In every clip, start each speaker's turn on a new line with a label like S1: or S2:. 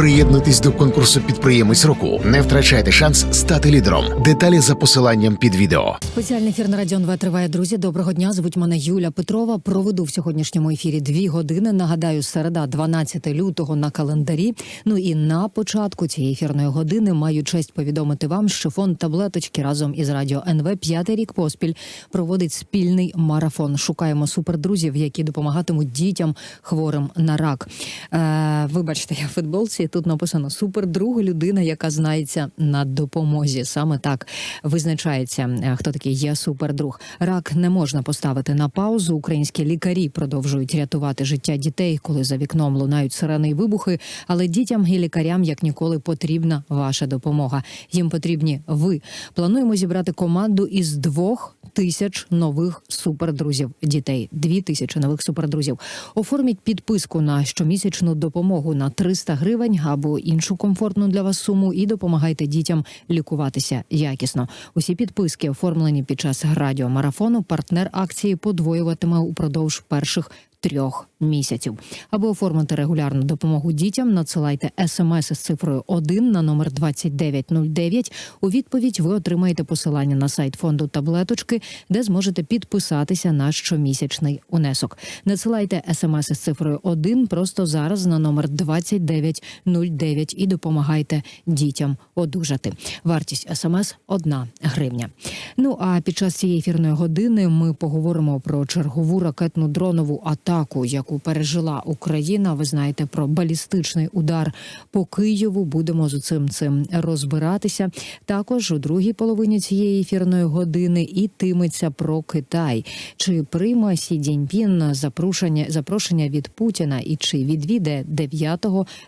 S1: Приєднуйтесь до конкурсу підприємець року. Не втрачайте шанс стати лідером. Деталі за посиланням під відео.
S2: Спеціальний ефір на Радіо НВ триває. Друзі, доброго дня. Звуть мене Юля Петрова. Проведу в сьогоднішньому ефірі дві години. Нагадаю, середа, 12 лютого на календарі. Ну і на початку цієї ефірної години маю честь повідомити вам, що фонд таблеточки разом із Радіо НВ п'ятий рік поспіль проводить спільний марафон. Шукаємо супердрузів, які допомагатимуть дітям хворим на рак. Е, вибачте, я футболці. Тут написано супердруг, людина, яка знається на допомозі. Саме так визначається, е, хто такий є супердруг. Рак не можна поставити на паузу. Українські лікарі продовжують рятувати життя дітей, коли за вікном лунають сирени й вибухи. Але дітям і лікарям як ніколи потрібна ваша допомога. Їм потрібні ви. Плануємо зібрати команду із двох тисяч нових супердрузів дітей. Дві тисячі нових супердрузів. Оформіть підписку на щомісячну допомогу на 300 гривень або іншу комфортну для вас суму і допомагайте дітям лікуватися якісно. Усі підписки оформлені під час радіомарафону. Партнер акції подвоюватиме упродовж перших. Трьох місяців, аби оформити регулярну допомогу дітям, надсилайте смс із цифрою 1 на номер 2909. У відповідь ви отримаєте посилання на сайт фонду таблеточки, де зможете підписатися на щомісячний унесок. Надсилайте смс із цифрою 1 просто зараз на номер 2909 і допомагайте дітям одужати. Вартість смс – 1 гривня. Ну а під час цієї ефірної години ми поговоримо про чергову ракетну дронову атаку, яку пережила Україна. Ви знаєте про балістичний удар по Києву. Будемо з цим цим розбиратися. Також у другій половині цієї ефірної години ітиметься про Китай. Чи прийме Сі Цзіньпін запрошення запрошення від Путіна і чи відвіде 9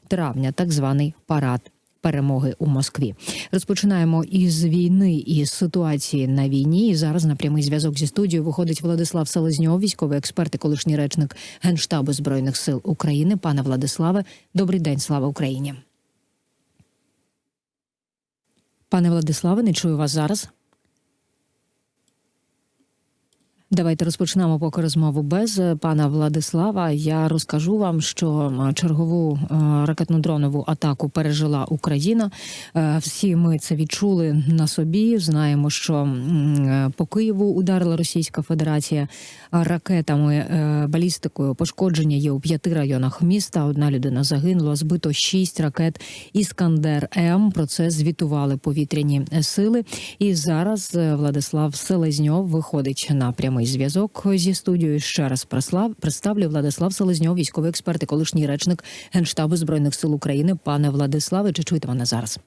S2: травня так званий парад перемоги у Москві. Розпочинаємо із війни і ситуації на війні. І зараз на прямий зв'язок зі студією виходить Владислав Селезньов, військовий експерт і колишній речник Генштабу збройних сил України. Пане Владиславе, добрий день, слава Україні. Пане Владиславе, не чую вас зараз. Давайте розпочнемо поки розмову без е, пана Владислава. Я розкажу вам, що е, чергову е, ракетно-дронову атаку пережила Україна. Всі ми це відчули на собі. Знаємо, що по Києву ударила Російська Федерація ракетами балістикою. Пошкодження є у п'яти районах міста. Одна людина загинула. Збито шість ракет Іскандер М. Про це звітували повітряні сили. І зараз Владислав Селезньов виходить на прямий зв'язок зі студією. Ще раз прислав представлю Владислав Селезньов, військовий експерт і колишній речник Генштабу збройних сил України. Пане Владиславе, чи чуєте мене зараз?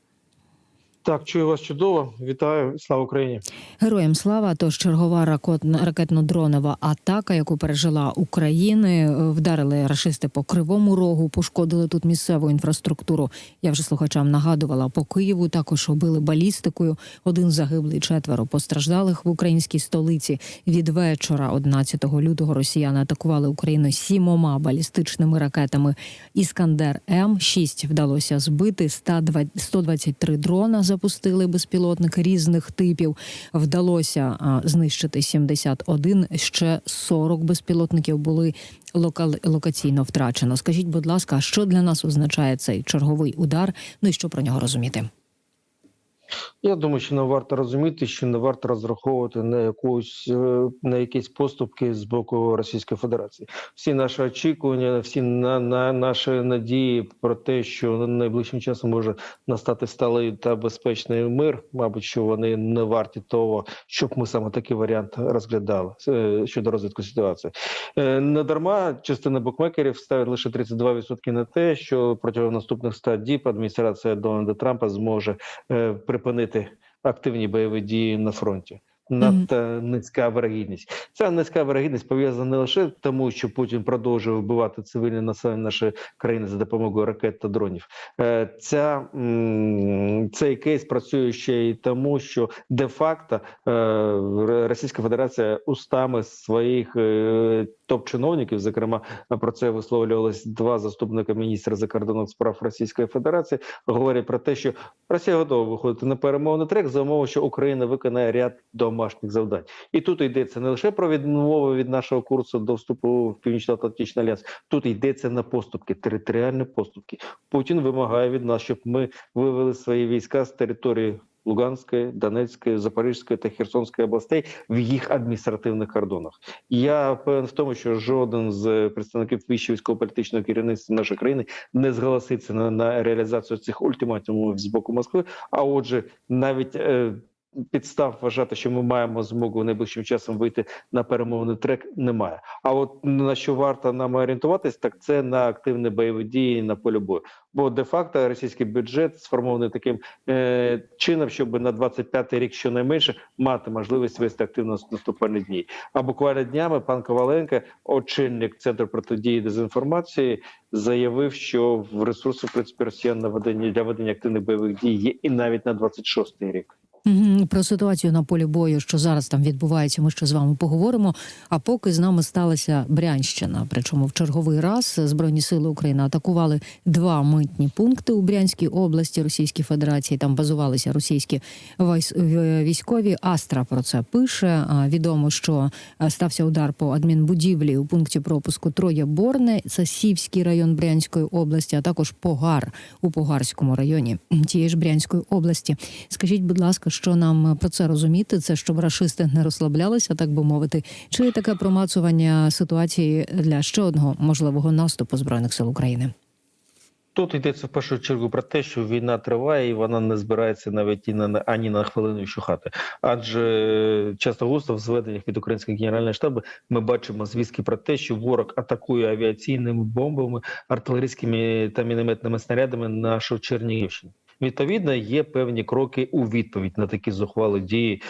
S3: Так, чую вас чудово. Вітаю, слава Україні.
S2: Героям слава. Тож чергова ракетно-дронова атака, яку пережила Україна, е, вдарили рашисти по кривому рогу, пошкодили тут місцеву інфраструктуру. Я вже слухачам нагадувала по Києву. Також убили балістикою. Один загиблий, четверо постраждалих в українській столиці. Від вечора, 11 лютого, росіяни атакували Україну сімома балістичними ракетами. Іскандер М 6 вдалося збити. 120 123 дрона запустили безпілотники різних типів. Вдалося знищити 71, Ще 40 безпілотників були локал... локаційно втрачено. Скажіть, будь ласка, що для нас означає цей черговий удар? Ну і що про нього розуміти?
S3: Я думаю, що не варто розуміти, що не варто розраховувати на якусь е, на якісь поступки з боку Російської Федерації. Всі наші очікування, всі на, на наші надії про те, що найближчим часом може настати сталий та безпечний мир. Мабуть, що вони не варті того, щоб ми саме такий варіант розглядали е, щодо розвитку ситуації. Е, Не дарма частина букмекерів ставить лише 32% на те, що протягом наступних 100 діб адміністрація Дональда Трампа зможе е, припинити активні бойові дії на фронті. Надто низька вирогідність. Ця низька вирогідність пов'язана не лише тому, що Путін продовжує вбивати цивільне населення нашої країни за допомогою ракет та дронів. Е, Ця цей кейс працює ще й тому, що де-факто е, Російська Федерація устами своїх е, топ-чиновників, зокрема про це висловлювалось два заступника міністра закордонних справ Російської Федерації, говорять про те, що Росія готова виходити на перемовний трек за умови, що Україна виконає ряд домашніх завдань. І тут йдеться не лише про відмову від нашого курсу до вступу в Північно-Атлантичний альянс, тут йдеться на поступки, територіальні поступки. Путін вимагає від нас, щоб ми вивели свої війська з території Луганської, Донецької, Запорізької та Херсонської областей в їх адміністративних кордонах. Я певен в тому, що жоден з представників вищого військово-політичного керівництва нашої країни не зголоситься на, на реалізацію цих ультиматумів з боку Москви. А отже, навіть е, підстав вважати, що ми маємо змогу найближчим часом вийти на перемовний трек, немає. А от на що варто нам орієнтуватись, так це на активні бойові дії на полі бою. Бо де-факто російський бюджет сформований таким е, чином, щоб на 25-й рік щонайменше мати можливість вести активно наступальні дні. А буквально днями пан Коваленко, очільник центру протидії дезінформації, заявив, що в ресурсах в принципі росіян на ведення для ведення активних бойових дій є і навіть на 26-й рік.
S2: Про ситуацію на полі бою, що зараз там відбувається, ми ще з вами поговоримо. А поки з нами сталася Брянщина. Причому в черговий раз збройні сили України атакували два митні пункти у Брянській області Російської Федерації. Там базувалися російські військові. Астра про це пише. Відомо, що е, стався удар по адмінбудівлі у пункті пропуску Троє Борне. Це Сівський район Брянської області, а також Погар у Погарському районі тієї ж Брянської області. Скажіть, будь ласка, що нам про це розуміти? Це щоб рашисти не розслаблялися, так би мовити, чи таке промацування ситуації для ще одного можливого наступу збройних сил України?
S3: Тут йдеться в першу чергу про те, що війна триває, і вона не збирається навіть і на ані на хвилину вщухати. Адже часто густо в зведеннях від українського генерального штабу ми бачимо звістки про те, що ворог атакує авіаційними бомбами, артилерійськими та мінометними снарядами нашу Чернігівщину. Відповідно, є певні кроки у відповідь на такі зухвали дії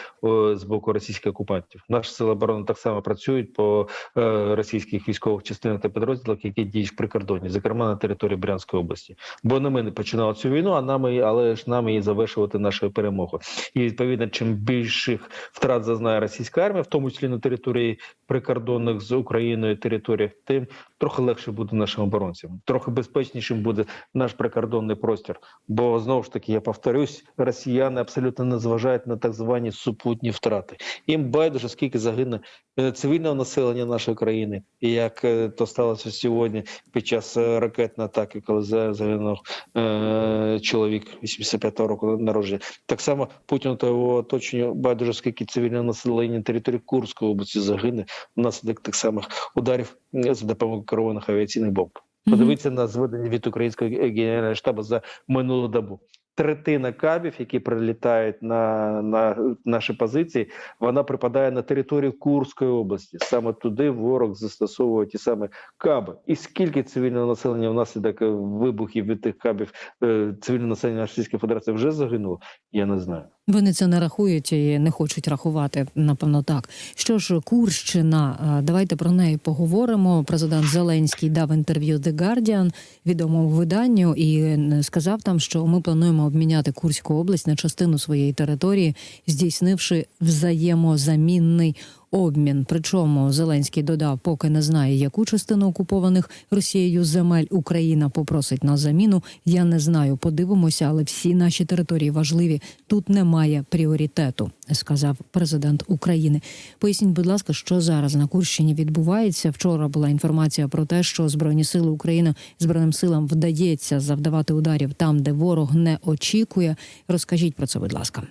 S3: з боку російських окупантів. Наші сили оборони так само працюють по е, російських військових частинах та підрозділах, які діють в прикордоні, зокрема на території Брянської області. Бо не ми не починали цю війну, а нами, але ж нами і завершувати нашу перемогу. І відповідно, чим більших втрат зазнає російська армія, в тому числі на території прикордонних з Україною територіях, тим трохи легше буде нашим оборонцям, трохи безпечнішим буде наш прикордонний простір. Бо знову ж таки я повторюсь, росіяни абсолютно не зважають на так звані супутні втрати. Їм байдуже скільки загине е, цивільного населення нашої країни, і як е, то сталося сьогодні під час е, ракетної атаки, коли загинув е, чоловік 85-го року народження. Так само Путіну та його оточенню байдуже скільки цивільного населення на території Курської області загине внаслідок тих самих ударів за допомогою керованих авіаційних бомб. Подивіться на зведення від українського генерального штабу за минулу добу. Третина кабів, які прилітають на, на наші позиції, вона припадає на територію Курської області. Саме туди ворог застосовує ті самі каби. І скільки цивільного населення внаслідок е, вибухів від тих кабів е, цивільне населення Російської Федерації вже загинуло? Я не знаю.
S2: Вони це не рахують і не хочуть рахувати. Напевно, так. Що ж, Курщина, давайте про неї поговоримо. Президент Зеленський дав інтерв'ю The Guardian, відомому виданню, і сказав там, що ми плануємо обміняти Курську область на частину своєї території, здійснивши взаємозамінний обмін. Причому Зеленський додав, поки не знає, яку частину окупованих Росією земель Україна попросить на заміну. Я не знаю. Подивимося, але всі наші території важливі. Тут немає пріоритету, сказав президент України. Поясніть, будь ласка, що зараз на Курщині відбувається. Вчора була інформація про те, що збройні сили України збройним силам вдається завдавати ударів там, де ворог не очікує. Розкажіть про це, будь ласка.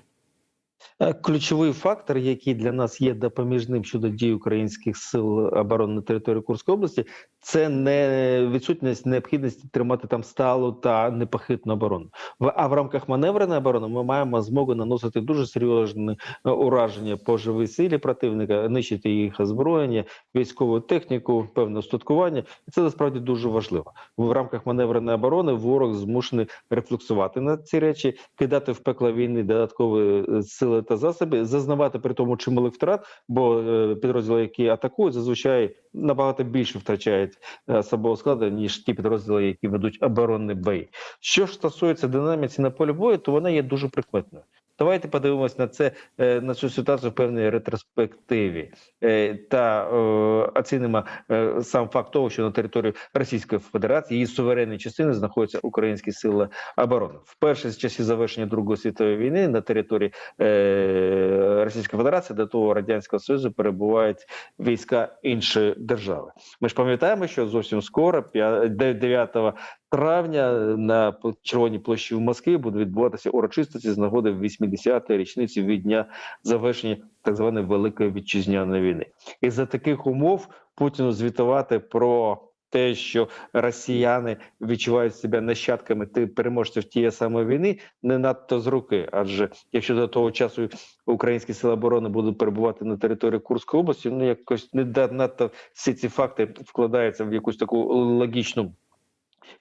S3: Е, Ключовий фактор, який для нас є допоміжним щодо дій українських сил оборони на території Курської області, це не відсутність необхідності тримати там сталу та непохитну оборону. А в рамках маневреної оборони ми маємо змогу наносити дуже серйозне ураження по живій силі противника, нищити їх озброєння, військову техніку, певне устаткування. Це насправді дуже важливо. В рамках маневреної оборони ворог змушений рефлексувати на ці речі, кидати в пекло війни додаткові е, сили та засоби, зазнавати при тому чималих втрат, бо е, підрозділи, які атакують, зазвичай набагато більше втрачають е, особового складу, ніж ті підрозділи, які ведуть оборонний бій. Що ж стосується динаміці на полі бою, то вона є дуже прикметною. Давайте подивимось на це е, на цю ситуацію в певній ретроспективі е, та е, оцінимо сам факт того, що на території Російської Федерації її суверенної частини знаходяться українські сили оборони. Вперше з часів завершення Другої світової війни на території Російської Федерації до того радянського союзу перебувають війська іншої держави. Ми ж пам'ятаємо, що зовсім скоро, п'я- 9 травня, на Червоній площі в Москві буде відбуватися урочистості з нагоди 80-ї річниці від дня завершення так званої великої вітчизняної війни. І за таких умов Путіну звітувати про те, що росіяни відчувають себе нащадками ти переможців тієї самої війни, не надто з руки. Адже якщо до того часу українські сили оборони будуть перебувати на території Курської області, ну якось не надто всі ці факти вкладаються в якусь таку логічну.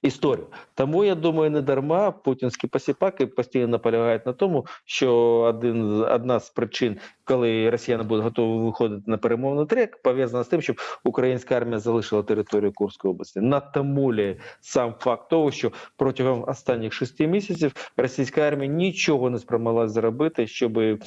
S3: Історію тому я думаю, не дарма путінські посіпаки постійно наполягають на тому, що один одна з причин, коли росіяни будуть готові виходити на перемовний трек, пов'язана з тим, щоб українська армія залишила територію Курської області. Натамулює сам факт того, що протягом останніх шести місяців російська армія нічого не спромогла зробити, щоб е,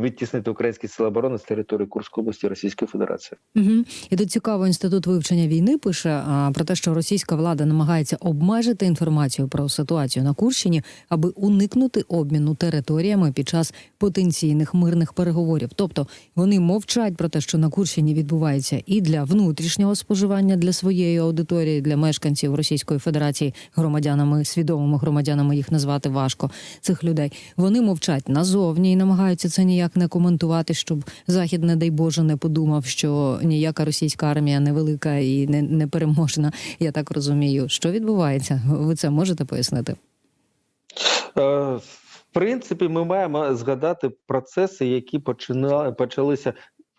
S3: відтіснити українські сили оборони з території Курської області Російської Федерації.
S2: Угу. І тут цікаво, інститут вивчення війни пише а, про те, що російська влада намагається обмежити інформацію про ситуацію на Курщині, аби уникнути обміну територіями під час потенційних мирних переговорів. Тобто вони мовчать про те, що на Курщині відбувається і для внутрішнього споживання для своєї аудиторії, для мешканців Російської Федерації, громадянами свідомими громадянами їх назвати важко цих людей. Вони мовчать назовні і намагаються це ніяк не коментувати, щоб захід, не дай Боже, не подумав, що ніяка російська армія невелика і не, не переможна. Я так розумію. Що відбувається? Ви це можете пояснити?
S3: Е, В принципі, ми маємо згадати процеси, які починали почалися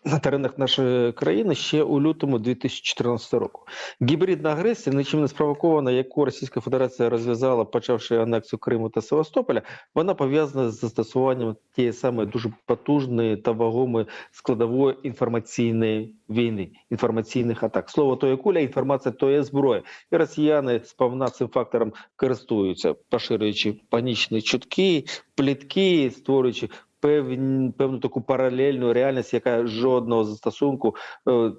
S3: на теренах нашої країни ще у лютому 2014 року. Гібридна агресія, нічим не спровокована, яку Російська Федерація розв'язала, почавши анексію Криму та Севастополя, вона пов'язана з застосуванням тієї самої дуже потужної та вагомої складової інформаційної війни, інформаційних атак. Слово то є куля, інформація то є зброя. І росіяни сповна цим фактором користуються, поширюючи панічні чутки, плітки, створюючи певні, певну таку паралельну реальність, яка жодного застосунку е,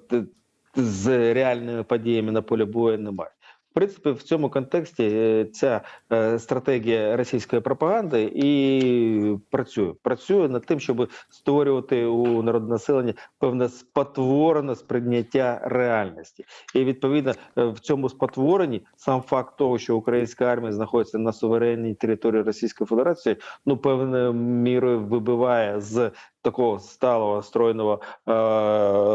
S3: з реальними подіями на полі бою не має. В принципі, в цьому контексті е, ця е, стратегія російської пропаганди і працює. Працює над тим, щоб створювати у народонаселення певне спотворене сприйняття реальності. І відповідно е, в цьому спотворенні сам факт того, що українська армія знаходиться на суверенній території Російської Федерації, ну певною мірою вибиває з такого сталого стройного е,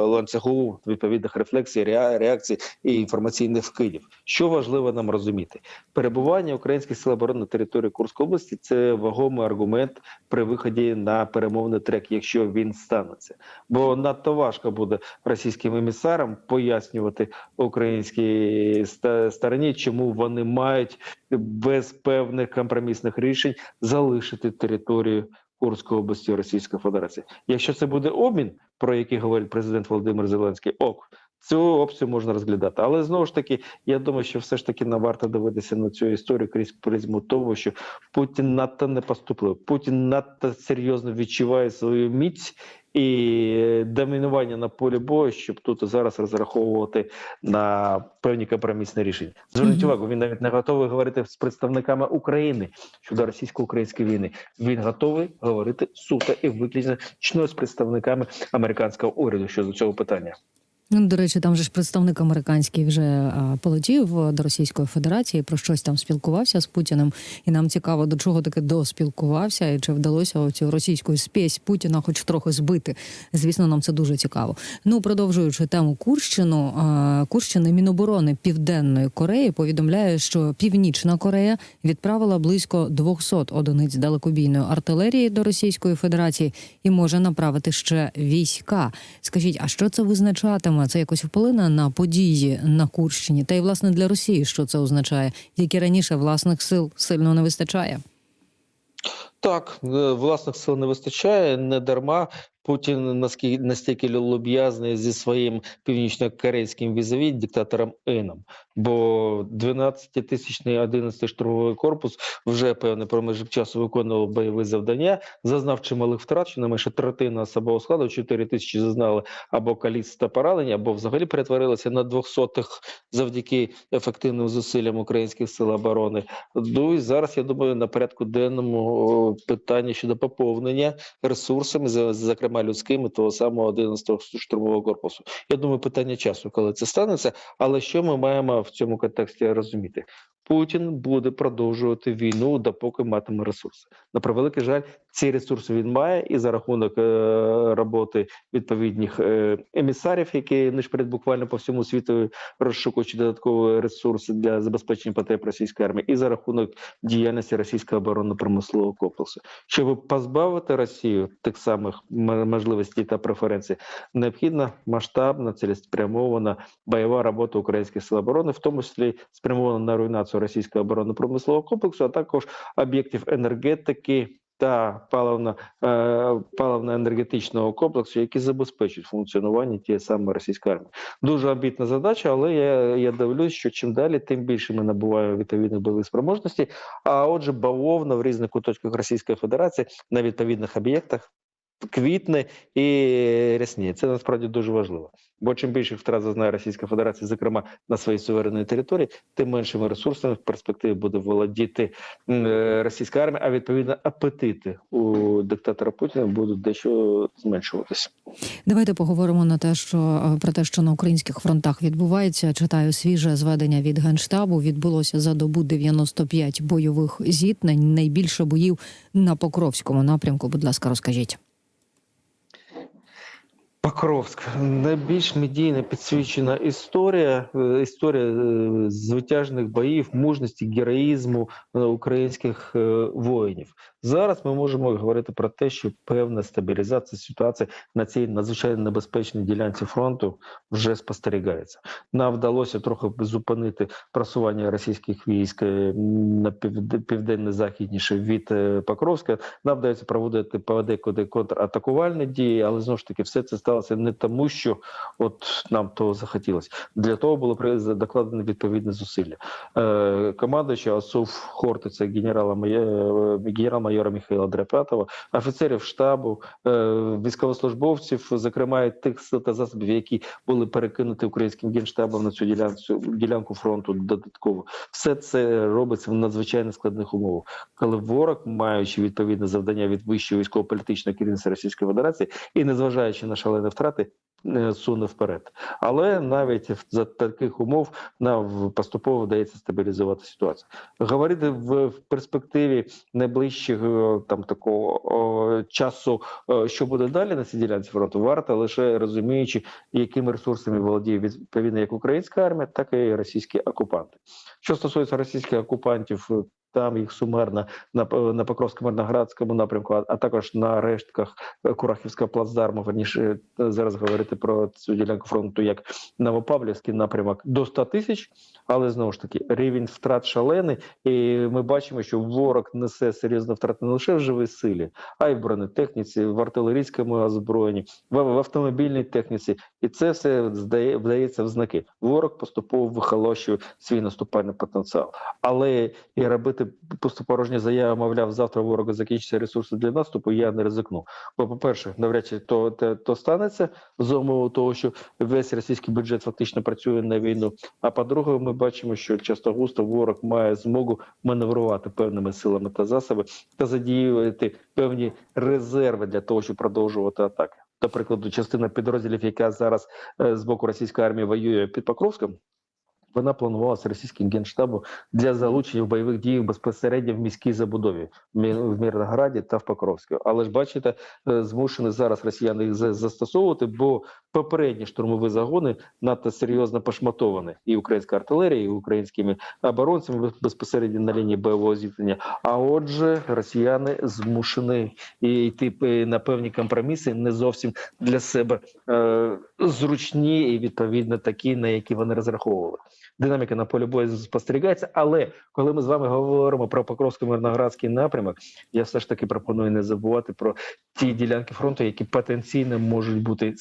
S3: ланцюгу відповідних рефлексій, реа- реакцій і інформаційних вкидів. Що важливо нам розуміти, перебування українських сил оборони на території Курської області це вагомий аргумент при виході на перемовний трек, якщо він станеться. Бо надто важко буде російським емісарам пояснювати українській стороні, чому вони мають без певних компромісних рішень залишити територію Курської області Російської Федерації. Якщо це буде обмін, про який говорить президент Володимир Зеленський, ок. Цю опцію можна розглядати, але знову ж таки, я думаю, що все ж таки не варто дивитися на цю історію крізь призму того, що Путін надто не поступив. Путін надто серйозно відчуває свою міць і домінування на полі бою, щоб тут зараз розраховувати на певні компромісні рішення. Зверніть увагу, він навіть не готовий говорити з представниками України щодо російсько-української війни. Він готовий говорити суто і виключно з представниками американського уряду щодо цього питання.
S2: Ну, до речі, там же ж представник американський вже полетів до Російської Федерації, про щось там спілкувався з Путіним, і нам цікаво, до чого таки доспілкувався, і чи вдалося оцю російську спесь Путіна хоч трохи збити. Звісно, нам це дуже цікаво. Ну, продовжуючи тему Курщину, Курщини Міноборони Південної Кореї повідомляє, що Північна Корея відправила близько 200 одиниць далекобійної артилерії до Російської Федерації і може направити ще війська. Скажіть, а що це визначатиме? Це якось вплине на події на Курщині? Та й власне для Росії, що це означає, як і раніше власних сил сильно не вистачає.
S3: Так, е, власних сил не вистачає не дарма. Путін настільки люб'язний зі своїм північно-корейським візові диктатором Еном, бо 12-тисячний 11-й штурмовий корпус вже певний проміжок часу виконував бойові завдання, зазнав чималих втрат, що не менше третина особового складу, 4 тисячі зазнали або каліц та поранення, або взагалі перетворилися на двохсотих завдяки ефективним зусиллям українських сил оборони. Ну і зараз я думаю на порядку денному питання щодо поповнення ресурсами, зокрема людськими, того самого 11-го штурмового корпусу. Я думаю, питання часу, коли це станеться. Але що ми маємо в цьому контексті розуміти? Путін буде продовжувати війну, допоки матиме ресурси. На превеликий жаль, ці ресурси він має, і за рахунок е, роботи відповідних е, емісарів, які нишперед буквально по всьому світу розшукуючи додаткові ресурси для забезпечення потреб російської армії, і за рахунок діяльності російського оборонно-промислового комплексу, щоб позбавити Росію тих самих можливостей та преференцій, необхідна масштабна цілеспрямована бойова робота українських сил оборони, в тому числі спрямована на руйнацію російського оборонно-промислового комплексу, а також об'єктів енергетики. Та е, паливно-енергетичного комплексу, які забезпечують функціонування тієї самої російської армії. Дуже амбітна задача, але я, я дивлюсь, що чим далі, тим більше ми набуваємо відповідних бойових спроможностей. А отже, бавовна в різних куточках Російської Федерації на відповідних об'єктах квітне і рясніє. Це насправді дуже важливо. Бо чим більше втрат зазнає Російська Федерація, зокрема на своїй суверенній території, тим меншими ресурсами в перспективі буде володіти е, російська армія, а відповідно апетити у диктатора Путіна будуть дещо зменшуватися.
S2: Давайте поговоримо на те, що е, про те, що на українських фронтах відбувається. Читаю свіже зведення від генштабу. Відбулося за добу 95 бойових зіткнень. Найбільше боїв на Покровському напрямку. Будь ласка, розкажіть.
S3: Покровськ найбільш медійно підсвічена історія, е, історія е, звитяжних боїв, мужності, героїзму е, українських воїнів. Зараз ми можемо говорити про те, що певна стабілізація ситуації на цій надзвичайно небезпечній ділянці фронту вже спостерігається. Нам вдалося трохи зупинити просування російських військ на півд- південно-західніше від Покровська. Нам вдається проводити подекуди контратакувальні дії, але знову ж таки все це сталося не тому, що от нам того захотілося. Для того було докладено відповідне зусилля. Е, командуюча АСУВ Хортиця генерала генерал-майора Михайла Драпятова, офіцерів штабу, е, військовослужбовців, зокрема тих сил та засобів, які були перекинуті українським генштабом на цю ділянку, ділянку фронту додатково. Все це робиться в надзвичайно складних умовах, коли ворог, маючи відповідне завдання від вищого військово-політичного керівництва Російської Федерації і незважаючи на шалені втрати, е, суне вперед. Але навіть в- за таких умов нам поступово вдається стабілізувати ситуацію. Говорити в, перспективі найближчих е, там такого часу, е, що буде далі на цій ділянці фронту, варто лише розуміючи, якими ресурсами володіє відповідно як українська армія, так і російські окупанти. Що стосується російських окупантів, е, там їх сумерно на, на Покровсько-Мирноградському напрямку, а, також на рештках е, Курахівського плацдарму. Верніше е, зараз говорити про цю ділянку фронту як Новопавлівський напрямок до 100 тисяч, але знову ж таки рівень втрат шалений, і ми бачимо, що ворог несе серйозні втрати не лише в живій силі, а й в бронетехніці, в артилерійському озброєнні, в, в автомобільній техніці, і це все здає вдається в знаки. Ворог поступово вихолощує свій наступальний потенціал, але і робити пустопорожні заяви, мовляв, завтра ворога закінчиться ресурси для наступу. Я не ризикну. Бо, по-перше, навряд чи то, то, то станеться умови того, що весь російський бюджет фактично працює на війну. А по-друге, ми бачимо, що часто густо ворог має змогу маневрувати певними силами та засобами та задіювати певні резерви для того, щоб продовжувати атаки. До прикладу, частина підрозділів, яка зараз е, з боку російської армії воює під Покровськом. Вона планувалася російським генштабом для залучення в бойових діях безпосередньо в міській забудові в Мі- в Мирнограді та в Покровську. Але ж бачите, е, змушені зараз росіяни їх застосовувати, бо попередні штурмові загони надто серйозно пошматовані і українською артилерією, і українськими оборонцями безпосередньо на лінії бойового зіткнення. А отже, росіяни змушені йти е, на певні компроміси не зовсім для себе е, зручні і відповідно такі, на які вони розраховували. динаміка на полі бою спостерігається. Але коли ми з вами говоримо про Покровсько-Мирноградський напрямок, я все ж таки пропоную не забувати про ті ділянки фронту, які потенційно можуть бути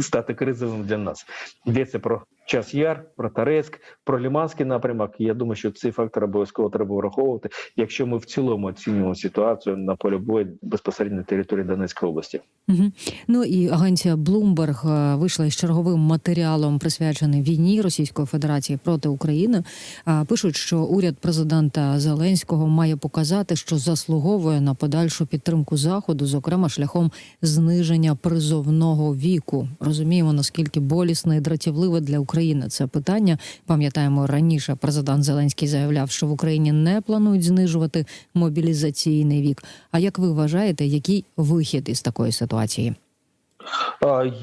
S3: стати кризовими для нас. Йдеться про час яр, про Тарецьк, про Ліманський напрямок. Я думаю, що цей фактор обов'язково треба враховувати, якщо ми в цілому оцінюємо ситуацію на полі бою безпосередньо на території Донецької області.
S2: Угу. Ну і агенція Bloomberg е, вийшла із черговим матеріалом, присвяченим війні Російської Федерації проти України. А, Пишуть, що уряд президента Зеленського має показати, що заслуговує на подальшу підтримку заходу, зокрема шляхом зниження призовного віку. Розуміємо наскільки болісне і дратівливе для України це питання. Пам'ятаємо раніше, президент Зеленський заявляв, що в Україні не планують знижувати мобілізаційний вік. А як ви вважаєте, який вихід із такої ситуації?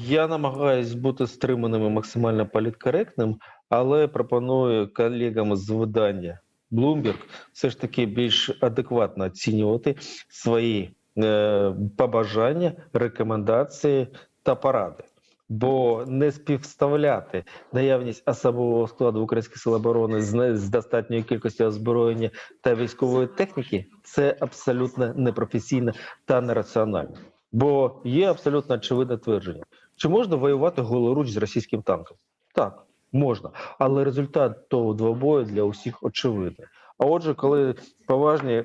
S3: Я намагаюсь бути стриманим і максимально політкоректним, але пропоную колегам з видання Bloomberg все ж таки більш адекватно оцінювати свої е, побажання, рекомендації та поради. Бо не співставляти наявність особового складу українських сил оборони з, достатньою кількістю озброєння та військової техніки це абсолютно непрофесійно та нераціонально. Бо є абсолютно очевидне твердження: чи можна воювати голоруч з російським танком? Так, можна, але результат того двобою для усіх очевидний. А отже, коли поважні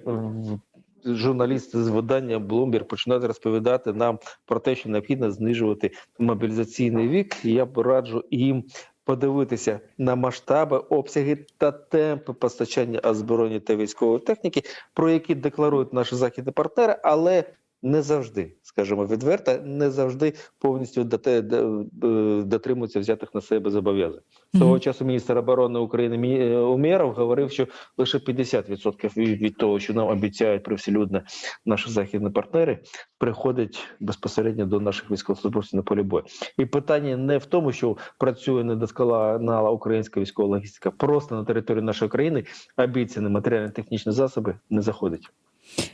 S3: журналісти з видання Bloomberg починають розповідати нам про те, що необхідно знижувати мобілізаційний вік, я б раджу їм. Подивитися на масштаби, обсяги та темпи постачання озброєння та військової техніки, про які декларують наші західні партнери, але не завжди, скажімо відверто, не завжди повністю е, дотримуються взятих на себе зобов'язань. Того часу міністр оборони України Мі- е, Умєров говорив, що лише 50% від, від того, що нам обіцяють привселюдно наші західні партнери, приходить безпосередньо до наших військовослужбовців на полі бою. І питання не в тому, що працює недосконала українська військова логістика, просто на території нашої країни обіцяні матеріально-технічні засоби не заходить.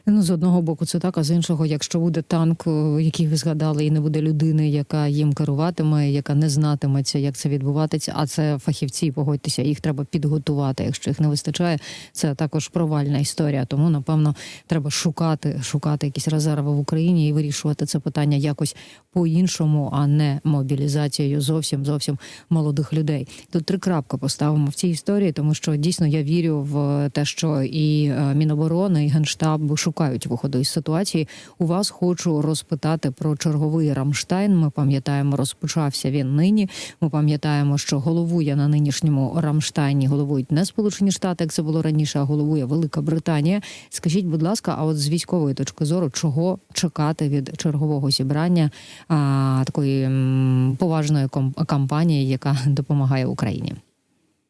S2: Ну з одного боку, це так, а з іншого, якщо буде танк, який ви згадали, і не буде людини, яка їм керуватиме, яка не знатиметься, як це відбуватися. А це фахівці, погодьтеся, їх треба підготувати. Якщо їх не вистачає, це також провальна історія. Тому напевно треба шукати, шукати якісь резерви в Україні і вирішувати це питання якось по-іншому, а не мобілізацією зовсім зовсім молодих людей. Тут три крапки поставимо в цій історії, тому що дійсно я вірю в те, що і е, Міноборони, і Генштаб шукають виходу із ситуації. У вас хочу розпитати про черговий Рамштайн. Ми пам'ятаємо, розпочався він нині. Ми пам'ятаємо, що головує на нинішньому Рамштайні головують не Сполучені Штати, як це було раніше, а головує Велика Британія. Скажіть, будь ласка, а от з військової точки зору, чого чекати від чергового зібрання а, такої м, поважної кампанії, яка допомагає Україні?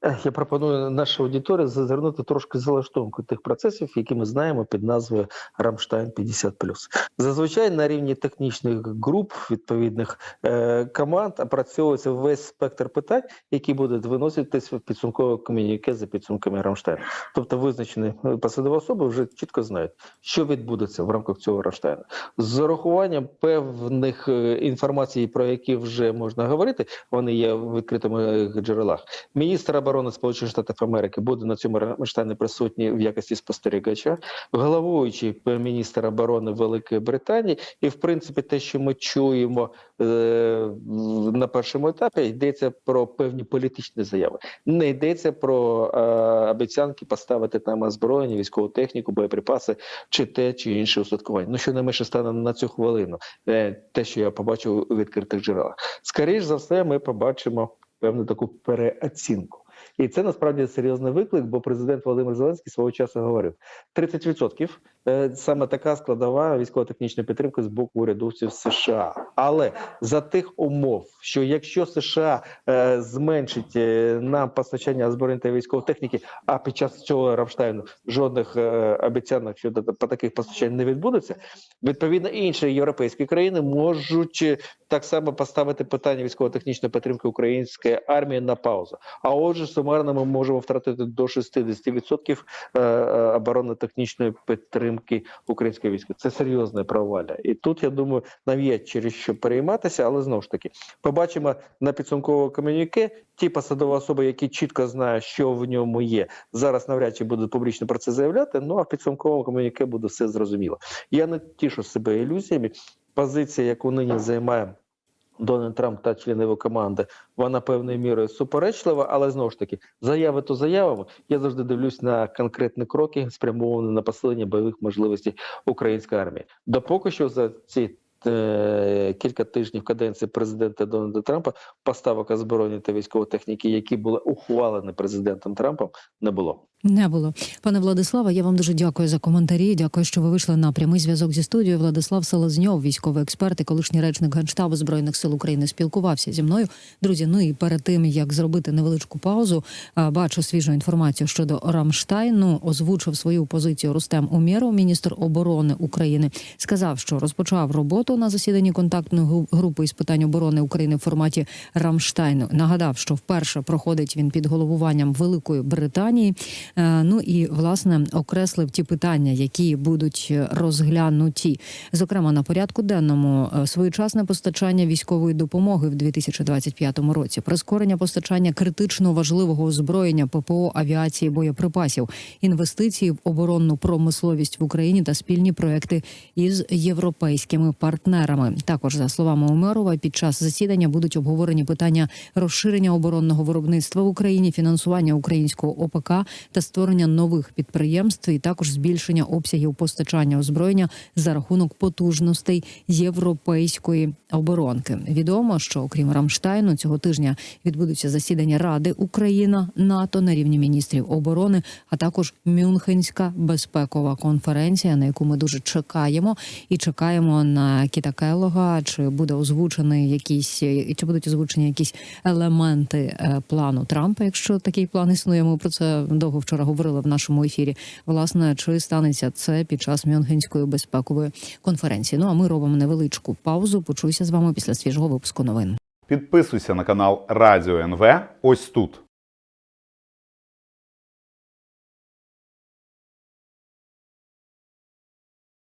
S3: Я пропоную нашій аудиторії зазирнути трошки за лаштунку тих процесів, які ми знаємо під назвою Рамштайн 50 Зазвичай на рівні технічних груп відповідних е, команд опрацьовується весь спектр питань, які будуть виноситись в підсумкове ком'юніке за підсумками Рамштайну. Тобто визначені е, посадові особи вже чітко знають, що відбудеться в рамках цього Рамштайну. З урахуванням певних е, інформацій, про які вже можна говорити, вони є в відкритому е, джерелах. Міністр оборони Сполучених Штатів Америки буде на цьому Рамштайні присутній в якості спостерігача, головуючий міністр оборони Великої Британії, і в принципі, те, що ми чуємо е, на першому етапі, йдеться про певні політичні заяви. Не йдеться про е, обіцянки поставити там озброєння, військову техніку, боєприпаси чи те чи інше устаткування. Ну що найменше стане на цю хвилину, е, те, що я побачив у відкритих джерелах. Скоріш за все, ми побачимо певну таку переоцінку. І це насправді серйозний виклик, бо президент Володимир Зеленський свого часу говорив: 30% е, саме така складова військово-технічної підтримки з боку урядовців США. Але за тих умов, що якщо США е, зменшить е, нам постачання озброєнь та військової техніки, а під час цього Рамштайну жодних е, обіцянок щодо по таких постачань не відбудеться, відповідно інші європейські країни можуть е, так само поставити питання військово-технічної підтримки української армії на паузу. А отже, сумарно ми можемо втратити до 60% е, е, оборонно-технічної підтримки підтримки українського війська. Це серйозне провалля. І тут я думаю, нам є через що перейматися, але знову ж таки побачимо на підсумковому комюніке ті посадові особи, які чітко знають, що в ньому є. Зараз навряд чи будуть публічно про це заявляти. Ну а в підсумковому комюніке буде все зрозуміло. Я не тішу себе ілюзіями. Позиція, яку нині займає. Дональд Трамп та члени його команди, вона певною мірою суперечлива, але знову ж таки, заяви то заявами. Я завжди дивлюсь на конкретні кроки, спрямовані на посилення бойових можливостей української армії. Допоки що за ці кілька тижнів каденції президента Дональда Трампа поставок озброєння та військової техніки, які були ухвалені президентом Трампом, не було.
S2: Не було. Пане Владиславе, я вам дуже дякую за коментарі. Дякую, що ви вийшли на прямий зв'язок зі студією. Владислав Селезньов, військовий експерт і колишній речник Генштабу Збройних сил України, спілкувався зі мною. Друзі, ну і перед тим як зробити невеличку паузу, бачу свіжу інформацію щодо Рамштайну. Озвучив свою позицію Рустем Умєров, міністр оборони України. Сказав, що розпочав роботу на засіданні контактної групи із питань оборони України в форматі Рамштайну. Нагадав, що вперше проходить він під головуванням Великої Британії. Е, Ну і власне окреслив ті питання, які будуть розглянуті. Зокрема, на порядку денному е, своєчасне постачання військової допомоги в 2025 році, прискорення постачання критично важливого озброєння ППО авіації боєприпасів, інвестиції в оборонну промисловість в Україні та спільні проекти із європейськими партнерами. Також за словами Умерова, під час засідання будуть обговорені питання розширення оборонного виробництва в Україні, фінансування українського ОПК та створення нових підприємств, і також збільшення обсягів постачання озброєння за рахунок потужностей європейської оборонки. Відомо, що окрім Рамштайну цього тижня відбудуться засідання Ради Україна НАТО на рівні міністрів оборони, а також Мюнхенська безпекова конференція, на яку ми дуже чекаємо, і чекаємо на Кіта Келлога, чи буде озвучений якісь чи будуть озвучені якісь елементи е, плану Трампа, якщо такий план існує. Ми про це довго вчора говорили в нашому ефірі. Власне, чи станеться це під час Мюнхенської безпекової конференції? Ну а ми робимо невеличку паузу. Почуюся з вами після свіжого випуску новин.
S4: Підписуйся на канал Радіо НВ ось тут.